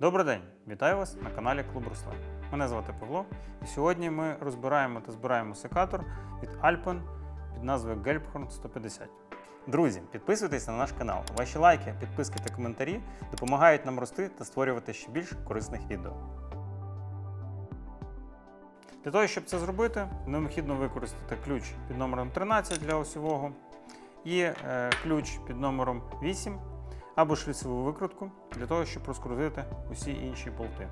Добрий день! Вітаю вас на каналі Клуб Руслан. Мене звати Павло, і сьогодні ми розбираємо та збираємо секатор від Alpen під назвою Gelbhorn 150. Друзі, підписуйтесь на наш канал. Ваші лайки, підписки та коментарі допомагають нам рости та створювати ще більше корисних відео. Для того, щоб це зробити, необхідно використати ключ під номером 13 для осьового і е, ключ під номером 8 або шліцеву викрутку для того, щоб розкрутити усі інші болти.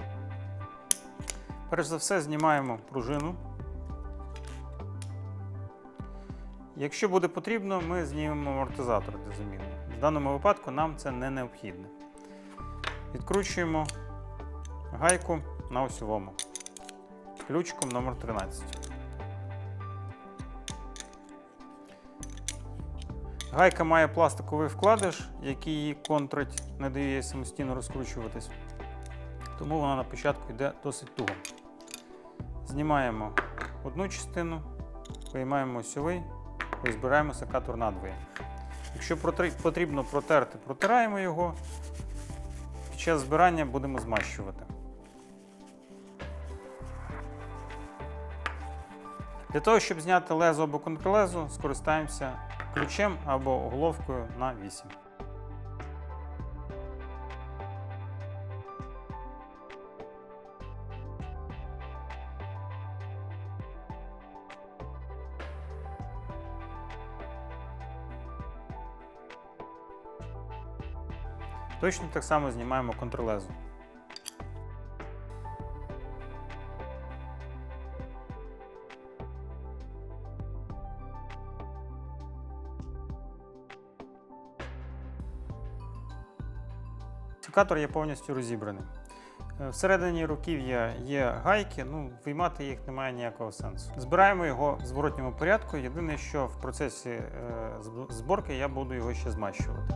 Перш за все, знімаємо пружину. Якщо буде потрібно, ми знімемо амортизатор для заміни. В даному випадку нам це не необхідно. Відкручуємо гайку на осьовому ключиком номер 13. Гайка має пластиковий вкладиш, який її контрить, не дає їй самостійно розкручуватись. Тому вона на початку йде досить туго. Знімаємо одну частину, виймаємо осьовий, розбираємо секатор надвоє. Якщо потрібно протерти, протираємо його. Під час збирання будемо змащувати. Для того, щоб зняти лезо або контрлезо, скористаємося ключем або головкою на 8. Точно так само знімаємо контрлезо. Секатор є повністю розібраний. Е, Всередині руків'я є гайки, ну виймати їх немає ніякого сенсу. Збираємо його в зворотньому порядку. Єдине, що в процесі е, зборки я буду його ще змащувати.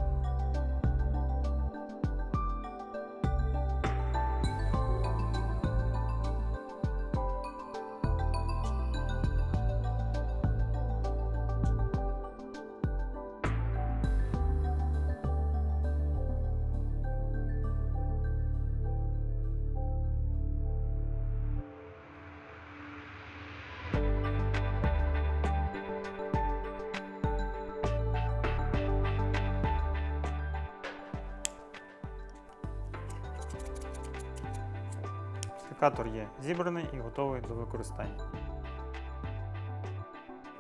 Секатор є зібраний і готовий до використання.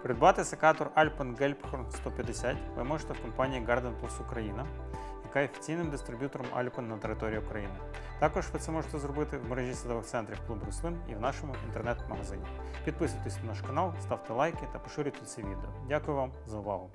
Придбати секатор Alpen Gelbhorn 150 ви можете в компанії Garden Plus Україна, яка є офіційним дистриб'ютором Alpen на території України. Також ви це можете зробити в мережі садових центрів Клуб Рослин і в нашому інтернет-магазині. Підписуйтесь на наш канал, ставте лайки та поширюйте це відео. Дякую вам за увагу!